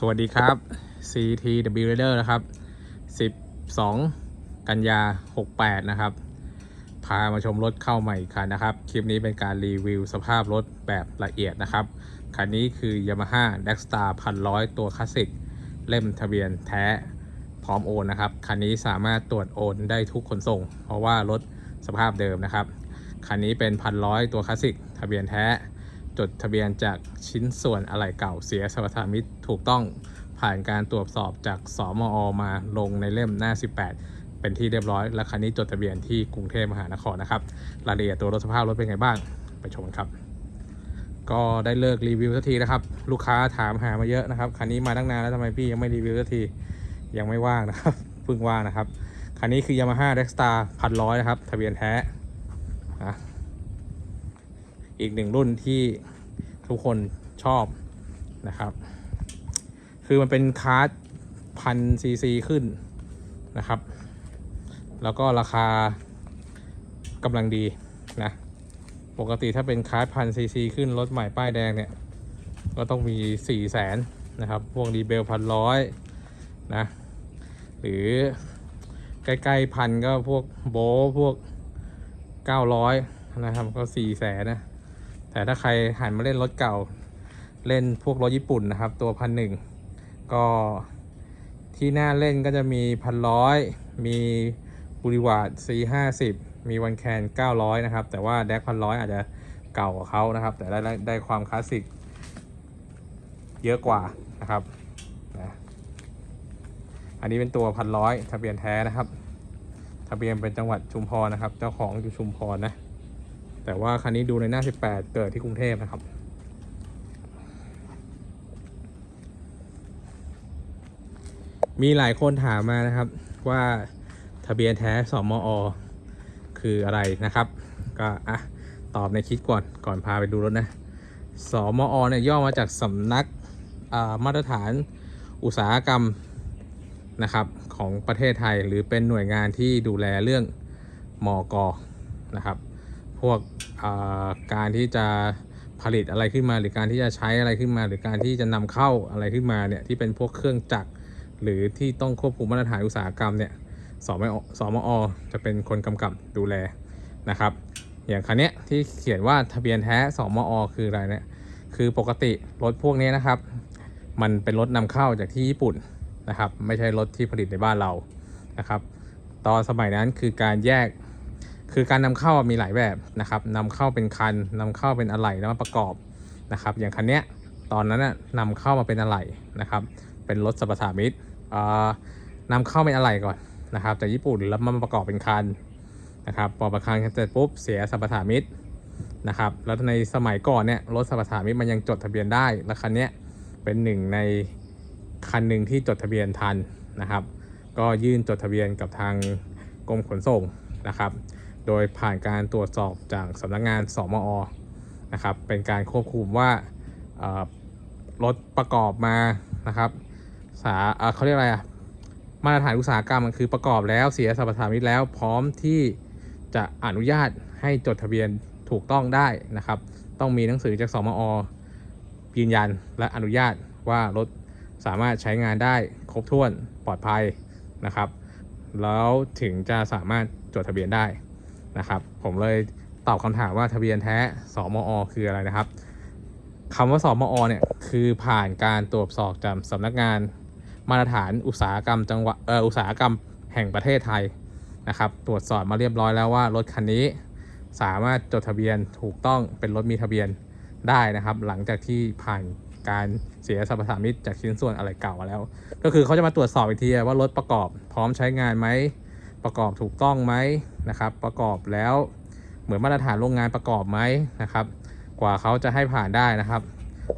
สวัสดีครับ CTW Rider นะครับ 12 กันยา 68 นะครับ พามาชมรถเข้าใหม่คันนะครับ คลิปนี้เป็นการรีวิวสภาพรถแบบละเอียดนะครับ คันนี้คือ Yamaha d e x t a r 1,100 ตัวคลาสสิก เล่มทะเบียนแท้ พร้อมโอนนะครับ คันนี้สามารถตรวจโอนได้ทุกขนส่ง เพราะว่ารถสภาพเดิมนะครับ คันนี้เป็น 1,100 ตัวคลาสสิก ทะเบียนแท้ จดทะเบียนจากชิ้นส่วนอะไหล่เก่าเสียสมรรถมิตถูกต้องผ่านการตรวจสอบจากสมอมาลงในเล่มหน้า 18 เป็นที่เรียบร้อย และคันนี้จดทะเบียนที่กรุงเทพมหานครนะครับรายละเอียดตัวรถสภาพรถเป็นไงบ้างไปชมกันครับ ก็ได้เลิกรีวิวสักทีนะครับ ลูกค้าถามหามาเยอะนะครับคันนี้มาตั้งนานแล้วทำไมพี่ยังไม่รีวิวสักทียังไม่ว่างนะครับเพิ่งว่างนะครับคันนี้คือ Yamaha d e x t a r 1,100นะครับทะเบียนแท้ อีกหนึ่งรุ่นที่ทุกคนชอบนะครับ คือมันเป็นคาร์ดพันซีซีขึ้นนะครับ แล้วก็ราคากำลังดีนะ ปกติถ้าเป็นคาร์ดพันซีซีขึ้นรถใหม่ป้ายแดงเนี่ย ก็ต้องมี4ี่แสนนะครับ พวกรีเบลพันร้อยนะ หรือใกล้ๆพันก็พวกโบพวก 900 นะครับ ก็4ี่แสนนะ แต่ถ้าใครหันมาเล่นรถเก่า เล่นพวกรถญี่ปุ่นนะครับ ตัวพันหนึ่งก็ที่หน่าเล่นก็จะมีพันร้อยมีบุริวาด C50 มีวันแคน900 นะครับ แต่ว่าแดกพันร้อยอาจจะเก่ากว่าเขานะครับ แต่ได้ได้ได้ความคลาสสิกเยอะกว่านะครับนะอันนี้เป็นตัวพันร้อยทะเบียนแท้นะครับ ทะเบียนเป็นจังหวัดชุมพรนะครับ เจ้าของอยู่ชุมพรนะ แต่ว่าคันนี้ดูในหน้า 18 เกิดที่กรุงเทพนะครับ มีหลายคนถามมานะครับว่าทะเบียนแท้สมอ คืออะไรนะครับ ก็อะตอบในคลิปก่อนก่อนพาไปดูรถนะสมอเนี่ยย่อมาจากสำนักมาตรฐานอุตสาหกรรมนะครับของประเทศไทยหรือเป็นหน่วยงานที่ดูแลเรื่องมอกนะครับ พวกการที่จะผลิตอะไรขึ้นมา หรือการที่จะใช้อะไรขึ้นมา หรือการที่จะนำเข้าอะไรขึ้นมาเนี่ยที่เป็นพวกเครื่องจักร หรือที่ต้องควบคุมมาตรฐานอุตสาหกรรมเนี่ยสมอสมอจะเป็นคนกำกับดูแลนะครับ อย่างคันนี้ที่เขียนว่าทะเบียนแท้สมอคืออะไรเนี่ยคือปกติรถพวกนี้นะครับ มันเป็นรถนำเข้าจากที่ญี่ปุ่นนะครับ ไม่ใช่รถที่ผลิตในบ้านเรานะครับ ตอนสมัยนั้นคือการแยก คือการนำเข้ามีหลายแบบนะครับนำเข้าเป็นคันนำเข้าเป็นอะไหล่แล้วมาประกอบนะครับ อย่างคันเนี้ยตอนนั้นน่ะนำเข้ามาเป็นอะไหล่นะครับ เป็นรถสรรพสามิตอ่านำเข้าเป็นอะไหล่ก่อนนะครับจากญี่ปุ่นแล้วมาประกอบเป็นคันนะครับพอประคันเสร็จปุ๊บเสียสรรพสามิตรนะครับ แล้วในสมัยก่อนเนี่ยรถสรรพสามิตรมันยังจดทะเบียนได้แล้วคันเนี้ยเป็นหนึ่งในคันหนึ่งที่จดทะเบียนทันนะครับ ก็ยื่นจดทะเบียนกับทางกรมขนส่งนะครับ โดยผ่านการตรวจสอบจากสำนักงานสมอนะครับเป็นการควบคุมว่ารถประกอบมานะครับสาเอ่อเขาเรียกอะไรอะมาตรฐานอุตสาหกรรมมันคือประกอบแล้วเสียสรรพสามิตแล้วพร้อมที่จะอนุญาตให้จดทะเบียนถูกต้องได้นะครับ ต้องมีหนังสือจากสมอยืนยันและอนุญาตว่ารถสามารถใช้งานได้ครบถ้วนปลอดภัยนะครับ แล้วถึงจะสามารถจดทะเบียนได้ นะครับผมเลยตอบคำถามว่าทะเบียนแท้สมอ คืออะไรนะครับคำว่าสมอเนี่ยคือผ่านการตรวจสอบจากสำนักงานมาตรฐานอุตสาหกรรมจังหวัดเอออุตสาหกรรมแห่งประเทศไทยนะครับ ตรวจสอบมาเรียบร้อยแล้วว่ารถคันนี้ สามารถจดทะเบียนถูกต้องเป็นรถมีทะเบียนได้นะครับ หลังจากที่ผ่านการเสียสรรพสามิตจากชิ้นส่วนอะไรเก่าแล้ว ก็คือเขาจะมาตรวจสอบอีกทีว่ารถประกอบพร้อมใช้งานไหม ประกอบถูกต้องไหมนะครับ ประกอบแล้วเหมือนมาตรฐานโรงงานประกอบไหมนะครับ กว่าเขาจะให้ผ่านได้นะครับ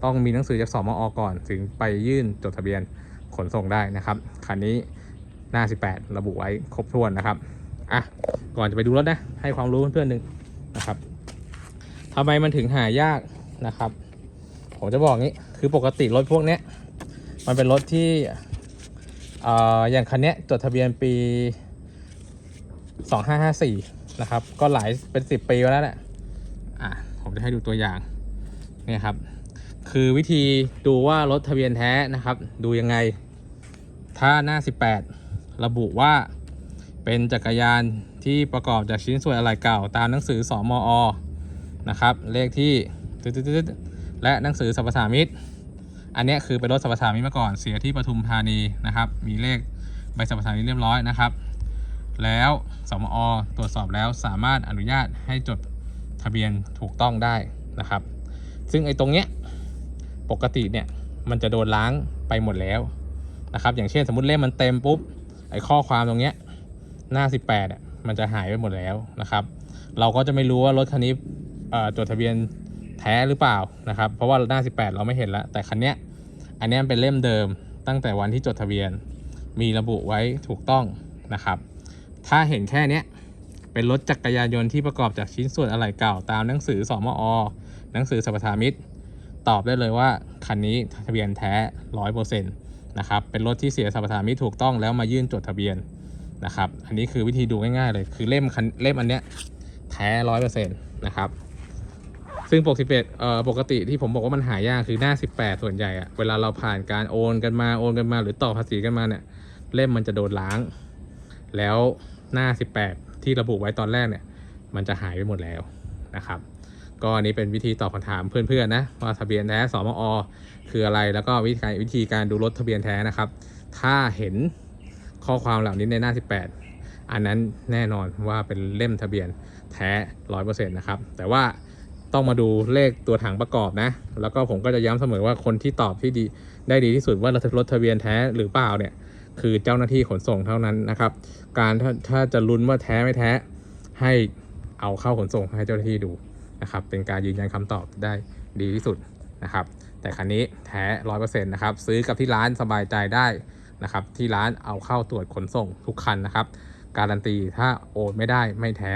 ต้องมีหนังสือจากสมอก่อน ถึงไปยื่นจดทะเบียนขนส่งได้นะครับคันนี้หน้า 18 ระบุไว้ครบถ้วนนะครับอะก่อนจะไปดูรถนะ ให้ความรู้เพื่อนๆหนึ่งนะครับทำไมมันถึงหายากนะครับ ผมจะบอกงี้คือปกติรถพวกเนี้ยมันเป็นรถที่ออย่างคันนี้จดทะเบียนปี 2554นะครับ ก็หลายเป็น10ปีมาแล้วแหละอะผมจะให้ดูตัวอย่างนี่ครับ คือวิธีดูว่ารถทะเบียนแท้นะครับ ดูยังไง ถ้าหน้า 18 ระบุว่าเป็นจักรยานที่ประกอบจากชิ้นส่วนอะไหล่เก่า ตามหนังสือสอมอนะครับ เลขที่ตึ๊ดและหนังสือสรรพสามิตอันนี้คือเป็นรถสรรพสามิตมาก่อนเสียที่ปทุมธานีนะครับ มีเลขใบสรรพสามิตเรียบร้อยนะครับ แล้ว สมอ ตรวจสอบแล้วสามารถอนุญาตให้จดทะเบียนถูกต้องได้นะครับ ซึ่งไอ้ตรงเนี้ยปกติเนี่ยมันจะโดนล้างไปหมดแล้วนะครับ อย่างเช่นสมมติเล่มมันเต็มปุ๊บไอ้ข้อความตรงเนี้ยหน้า 18อะมันจะหายไปหมดแล้วนะครับ เราก็จะไม่รู้ว่ารถคันนี้เอ่อจดทะเบียนแท้หรือเปล่านะครับ เพราะว่าหน้า 18 เราไม่เห็นแล้ว แต่คันเนี้ยอันเนี้ยเป็นเล่มเดิมตั้งแต่วันที่จดทะเบียนมีระบุไว้ถูกต้องนะครับ ถ้าเห็นแค่เนี้ยเป็นรถจักรยานยนต์ที่ประกอบจากชิ้นส่วนอะไหล่เก่าตามหนังสือสอมอ หนังสือสรรพสามิตร ตอบได้เลยว่าคันนี้ทะเบียนแท้ร้อยเปอร์เซ็นต์นะครับ เป็นรถที่เสียสรรพสามิตรถูกต้องแล้วมายื่นจดทะเบียนนะครับ อันนี้คือวิธีดูง่ายๆเลย คือเล่มคันเล่มอันเนี้ยแท้ร้อยเปอร์เซ็นต์นะครับ ซึ่งปกติเอ่อปกติที่ผมบอกว่ามันหายากคือหน้า 18 ส่วนใหญ่อะเวลาเราผ่านการโอนกันมาโอนกันมา หรือต่อภาษีกันมาเนี่ยเล่มมันจะโดนล้าง แล้วหน้า 18 ที่ระบุไว้ตอนแรกเนี่ย มันจะหายไปหมดแล้วนะครับ ก็อันนี้เป็นวิธีตอบคำถามเพื่อนๆนะว่าทะเบียนแท้สมอ คืออะไรแล้วก็วิธีการวิธีการดูรถทะเบียนแท้นะครับ ถ้าเห็นข้อความเหล่านี้ในหน้า 18 อันนั้นแน่นอนว่าเป็นเล่มทะเบียนแท้ร้อยเปอร์เซ็นต์นะครับ แต่ว่าต้องมาดูเลขตัวถังประกอบนะ แล้วก็ผมก็จะย้ำเสมอว่าคนที่ตอบที่ดีได้ดีที่สุดว่ารถทะเบียนแท้หรือเปล่าเนี่ย คือเจ้าหน้าที่ขนส่งเท่านั้นนะครับ การถ้าถ้าจะลุ้นว่าแท้ไม่แท้ให้เอาเข้าขนส่งให้เจ้าหน้าที่ดูนะครับ เป็นการยืนยันคำตอบได้ดีที่สุดนะครับ แต่คันนี้แท้ร้อยเปอร์เซ็นต์นะครับ ซื้อกับที่ร้านสบายใจได้นะครับ ที่ร้านเอาเข้าตรวจขนส่งทุกคันนะครับ การันตีถ้าโอนไม่ได้ไม่แท้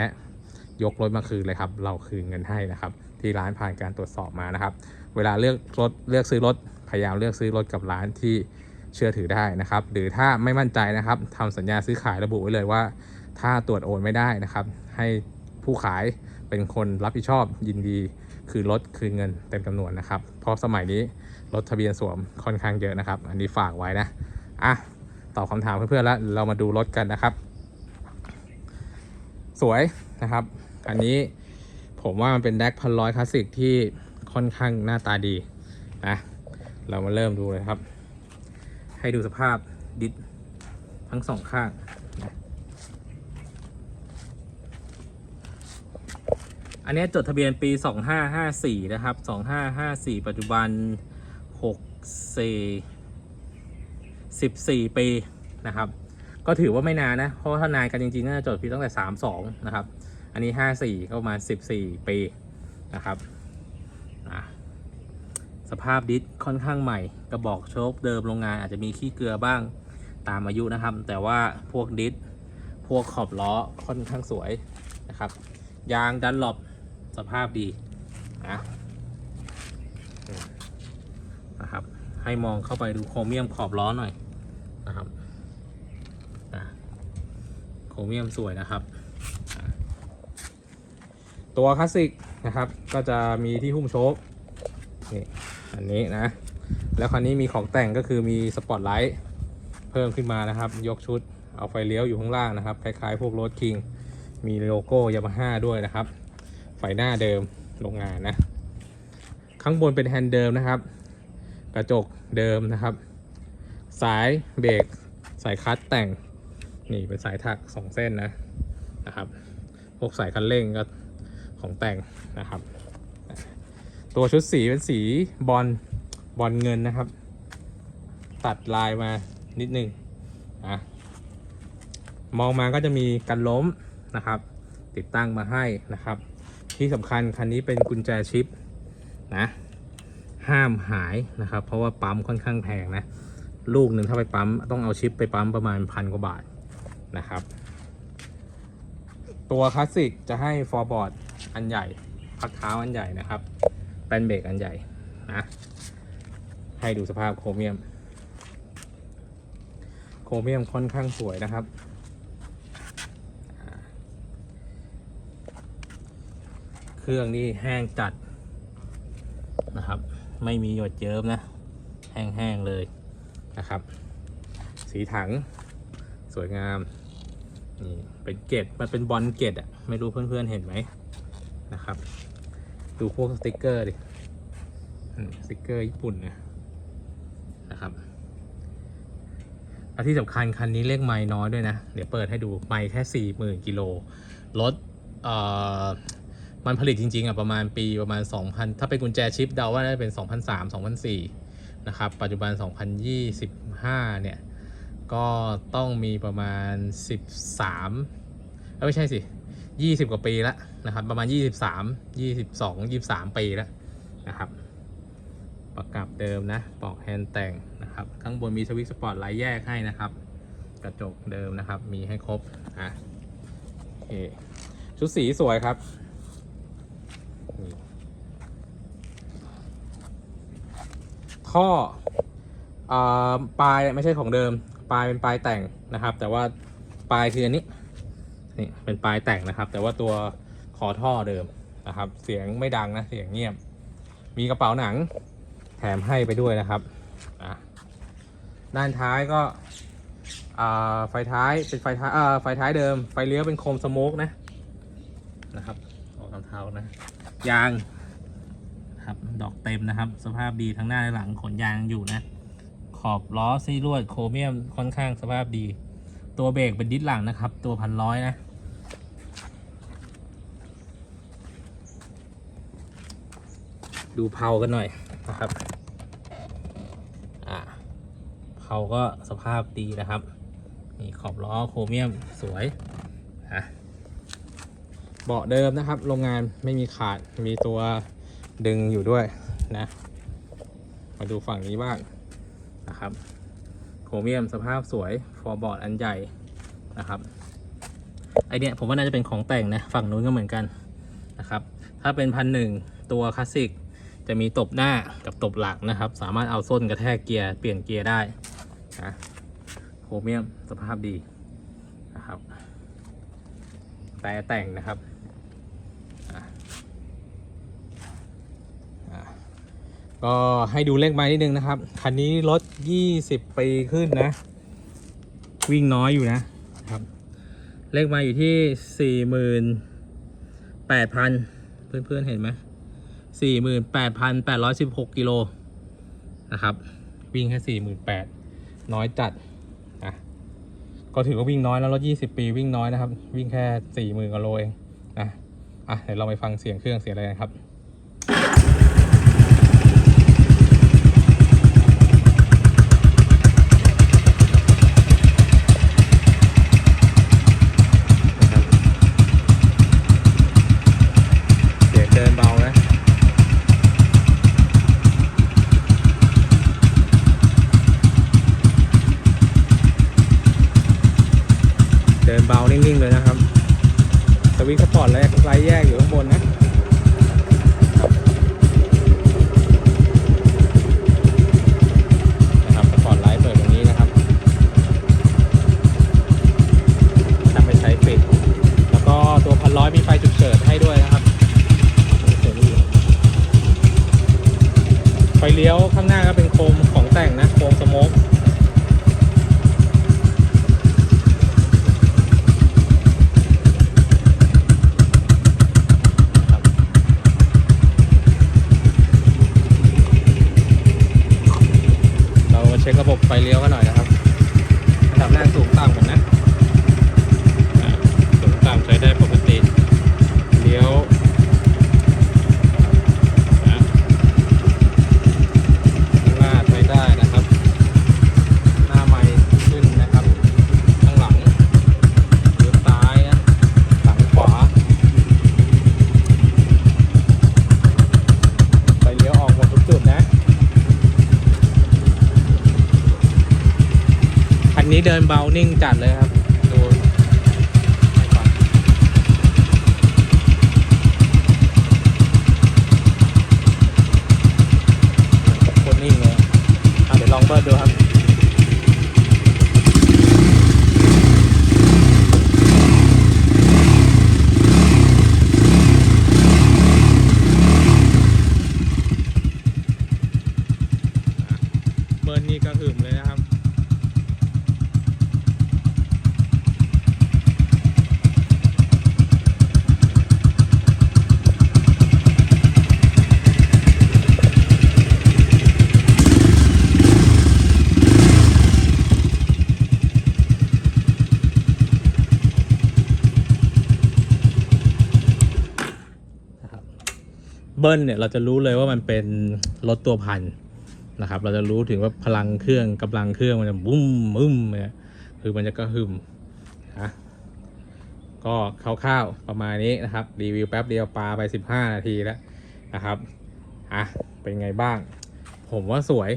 ยกรถมาคืนเลยครับ เราคืนเงินให้นะครับ ที่ร้านผ่านการตรวจสอบมานะครับ เวลาเลือกรถเลือกซื้อรถพยายามเลือกซื้อรถกับร้านที่ เชื่อถือได้นะครับ หรือถ้าไม่มั่นใจนะครับทำสัญญาซื้อขายระบุไว้เลยว่า ถ้าตรวจโอนไม่ได้นะครับ ให้ผู้ขายเป็นคนรับผิดชอบยินดี คือรถคืนเงินเต็มจำนวนนะครับ เพราะสมัยนี้รถทะเบียนสวมค่อนข้างเยอะนะครับ อันนี้ฝากไว้นะอะตอบคำถามเพื่อนๆแล้วเรามาดูรถกันนะครับ สวยนะครับ อันนี้ผมว่ามันเป็นแดกพันร้อยคลาสสิกที่ค่อนข้างหน้าตาดีนะเรามาเริ่มดูเลยครับ ให้ดูสภาพดิสทั้งสองข้างนะอันนี้จดทะเบียนปี 2554 นะครับ 2554 ปัจจุบัน 64 14 ปีนะครับ ก็ถือว่าไม่นานนะ เพราะถ้านานกันจริงๆน่าจะจดปีตั้งแต่ 32 นะครับ อันนี้ 54 ก็ประมาณ 14 ปีนะครับ สภาพดิสค่อนข้างใหม่ กระบอกโชคเดิมโรงงานอาจจะมีขี้เกลือบ้างตามอายุนะครับ แต่ว่าพวกดิสพวกขอบล้อค่อนข้างสวยนะครับ ยางดันหลบสภาพดีนะนะครับ ให้มองเข้าไปดูโครเมียมขอบล้อหน่อยนะครับโครเมียมสวยนะครับ ตัวคลาสสิกนะครับ ก็จะมีที่หุ้มโชคนี่ อันนี้นะ แล้วคันนี้มีของแต่งก็คือมีสปอตไลท์เพิ่มขึ้นมานะครับ ยกชุดเอาไฟเลี้ยวอยู่ข้างล่างนะครับ คล้ายๆ พวกรถคิง มีโลโก้ยามาฮ่าด้วยนะครับ ไฟหน้าเดิมโรงงานนะ ข้างบนเป็นแฮนด์เดิมนะครับ กระจกเดิมนะครับ สายเบรกสายคัตแต่ง นี่เป็นสายถักสองเส้นนะนะครับ พวกสายคันเร่งก็ของแต่งนะครับ ตัวชุดสีเป็นสีบอลบอลเงินนะครับ ตัดลายมานิดนึงอะมองมาก็จะมีกันล้มนะครับ ติดตั้งมาให้นะครับ ที่สำคัญคันนี้เป็นกุญแจชิปนะห้ามหายนะครับ เพราะว่าปั๊มค่อนข้างแพงนะลูกหนึ่งถ้าไปปั๊มต้องเอาชิปไปปั๊มประมาณพันกว่าบาทนะครับ ตัวคลาสสิกจะให้ฟอร์บอร์ดอันใหญ่พักเท้าอันใหญ่นะครับ ป้นเบรกอันใหญ่นะให้ดูสภาพโครเมียม โครเมียมค่อนข้างสวยนะครับ เครื่องนี่แห้งจัดนะครับ ไม่มีหยดเยิ้มนะ แห้งๆเลยนะครับ สีถังสวยงามนี่เป็นเกตมันเป็นบอลเกตอะไม่รู้เพื่อนๆเห็นไหมนะครับ ดูพวกสติกเกอร์ดิสติกเกอร์ญี่ปุ่นนะนะครับและที่สำคัญคันนี้เลขไม้น้อยด้วยนะ เดี๋ยวเปิดให้ดูไม้แค่สี่หมื่นกิโลรถมันผลิตจริง ๆอะประมาณปีประมาณ 2,000 ถ้าเป็นกุญแจชิปเดาว่าน่าจะเป็น 2003 2004 นะครับ ปัจจุบัน 2025 เนี่ย ก็ต้องมีประมาณ 13 ไม่ใช่สิ 20 กว่าปีแล้วนะครับ ประมาณ 23 22 23 ปีแล้วนะครับ ประกับเดิมนะปอกแฮนด์แต่งนะครับ ข้างบนมีสวิตช์สปอร์ตไลท์แยกให้นะครับ กระจกเดิมนะครับ มีให้ครบอะโอเคชุดสีสวยครับท่ออ่าปลายไม่ใช่ของเดิม ปลายเป็นปลายแต่งนะครับ แต่ว่าปลายคืออันนี้ นี่เป็นปลายแต่งนะครับ แต่ว่าตัวคอท่อเดิมนะครับ เสียงไม่ดังนะเสียงเงียบ มีกระเป๋าหนังแถมให้ไปด้วยนะครับด้านท้ายก็ไฟท้ายเป็นไฟท้ายอ่าไฟท้ายเดิม ไฟเลี้ยวเป็นโคมสโมกนะนะครับออกทางเท้านะยางครับดอกเต็มนะครับ สภาพดีทั้งหน้าและหลังขนยางอยู่นะ ขอบล้อซี่ลวดโครเมียมค่อนข้างสภาพดี ตัวเบรกเป็นดิสหลังนะครับ ตัวพันร้อยนะ ดูเพากันหน่อยนะครับอ่าเพาก็สภาพดีนะครับมีขอบล้อโครเมียมสวยอะเบาะเดิมนะครับ โรงงานไม่มีขาดมีตัวดึงอยู่ด้วยนะ มาดูฝั่งนี้บ้างนะครับ รเมียมสภาพสวย ฟอร์บอร์ดอันใหญ่นะครับไอเนี้ยผมว่าน่าจะเป็นของแต่งนะ ฝั่งนู้นก็เหมือนกันนะครับ ถ้าเป็นพันหนึ่งตัวคลาสสิกจะมีตบหน้ากับตบหลังนะครับ สามารถเอาส้นกระแทกเกียร์เปลี่ยนเกียร์ได้นะโครเมียมสภาพดีนะครับ แต่แต่งนะครับอะอะ ก็ให้ดูเลขไม้นิดนึงนะครับ คันนี้รถ 20 ปีขึ้นนะ วิ่งน้อยอยู่นะครับ เลขไม้อยู่ที่ 48,000 เพื่อนๆเห็นไหมสี่หมื่นแปดพันแปดร้อยสิบหกกิโลนะครับ วิ่งแค่สี่หมื่นแปดน้อยจัดอะก็ถือว่าวิ่งน้อยแล้วรถยี่สิบปีวิ่งน้อยนะครับ วิ่งแค่สี่หมื่นกิโลเองนะอะเดี๋ยวเราไปฟังเสียงเครื่องเสียงอะไรกันครับ เช็คระบบไฟเลี้ยวกันหน่อยนะครับ ระดับแรกสูงต่ำก่อนนะ นนี้เดินเบานิ่งจัดเลยครับ ดูไปก่อนโคตรนิ่งเลยอะเดี๋ยวลองเปิดดูครับ บิร์นนี่กระหึ่มเลยนะครับ นะครับ เบิ้ลเนี่ยเราจะรู้เลยว่ามันเป็นรถตัวพันนะครับ เราจะรู้ถึงว่าพลังเครื่องกำลังเครื่องมันจะบุ้มบึ้มเนี่ยคือมันจะกระหึ่มนะก็คร่าวๆประมาณนี้นะครับ รีวิวแป๊บเดียวปลาไป 15 นาทีแล้วนะครับอะเป็นไงบ้าง ผมว่าสวย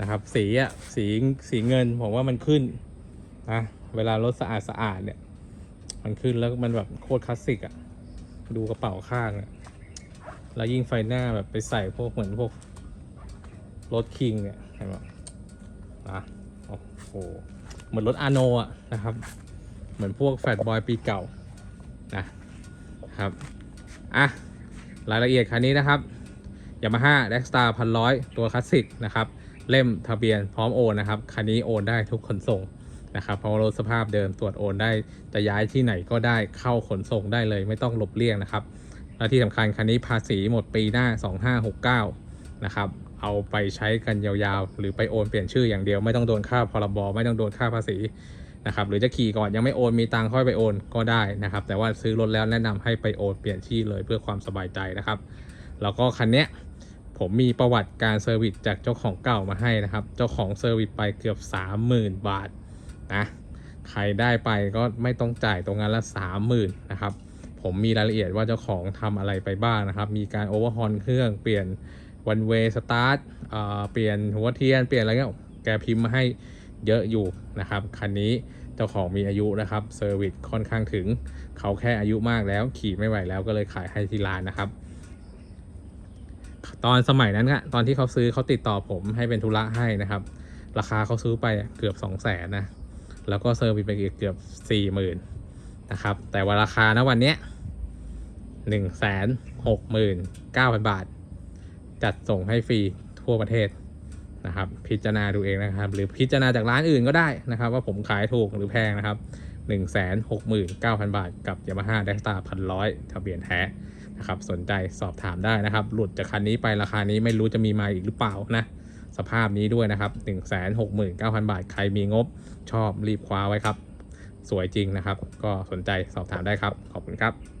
นะครับ สีอะสีสีเงินผมว่ามันขึ้นนะเวลารถสะอาดสะอาดเนี่ย มันขึ้นแล้วมันแบบโคตรคลาสสิกอะดูกระเป๋าข้างเนี่ย แล้วยิ่งไฟหน้าแบบไปใส่พวกเหมือนพวกรถคิงเนี่ยเห็นไหมอะโอ้โหเหมือนรถอาโนอะนะครับ เหมือนพวกแฟตบอยปีเก่านะครับอะรายละเอียดคันนี้นะครับยามาฮ่าแด็กสตาร์พันร้อยตัวคลาสสิกนะครับ เล่มทะเบียนพร้อมโอนนะครับ คันนี้โอนได้ทุกขนส่งนะครับเพราะรถสภาพเดิมตรวจโอนได้จะย้ายที่ไหนก็ได้เข้าขนส่งได้เลย ไม่ต้องหลบเลี่ยงนะครับ และที่สำคัญคันนี้ภาษีหมดปีหน้า 2569 นะครับ เอาไปใช้กันยาวๆ หรือไปโอนเปลี่ยนชื่ออย่างเดียวไม่ต้องโดนค่าพรบไม่ต้องโดนค่าภาษีนะครับหรือจะขี่ก่อนยังไม่โอนมีตังค่อยไปโอนก็ได้นะครับ แต่ว่าซื้อรถแล้วแนะนำให้ไปโอนเปลี่ยนชื่เลยเพื่อความสบายใจนะครับ แล้วก็คันเนี้ยผมมีประวัติการเซอร์วิสจากเจ้าของเก่ามาให้นะครับ เจ้าของเซอร์วิสไปเกือบ 30,000 บาทนะใครได้ไปก็ไม่ต้องจ่ายตรงนั้นละสามหมื่นนะครับ ผมมีรายละเอียดว่าเจ้าของทำอะไรไปบ้างนะครับ มีการโอเวอร์ฮอนเครื่องเปลี่ยนวันเวย์สตาร์ทเปลี่ยนหัวเทียน เปลี่ยนอะไรเงี้ยแกพิมพ์มาให้เยอะอยู่นะครับ คันนี้เจ้าของมีอายุนะครับเซอร์วิสค่อนข้างถึง เขาแค่อายุมากแล้ว ขี่ไม่ไหวแล้วก็เลยขายให้ที่ร้านนะครับ ตอนสมัยนั้นอะตอนที่เขาซื้อเขาติดต่อผมให้เป็นธุระให้นะครับ ราคาเขาซื้อไปเกือบ 2 0 0แสนนะ แล้วก็เซอร์วิสไปอีกเกือบสี่หมื่นนะครับ แต่ว่าราคาณวันเนี้ย หนึ่งแสนหกหมื่นเก้าพันบาท จัดส่งให้ฟรีทั่วประเทศนะครับ พิจารณาดูเองนะครับ หรือพิจารณาจากร้านอื่นก็ได้นะครับ ว่าผมขายถูกหรือแพงนะครับหนึ่งแสนหกหมื่นเก้าพันบาท กับ Yamaha d e x t a r พันร้อยทะเบียนแท้นะครับ สนใจสอบถามได้นะครับ หลุดจากคันนี้ไปราคานี้ไม่รู้จะมีมาอีกหรือเปล่านะสภาพนี้ด้วยนะครับ 169,000 บาท ใครมีงบชอบรีบคว้าไว้ครับ สวยจริงนะครับ ก็สนใจสอบถามได้ครับ ขอบคุณครับ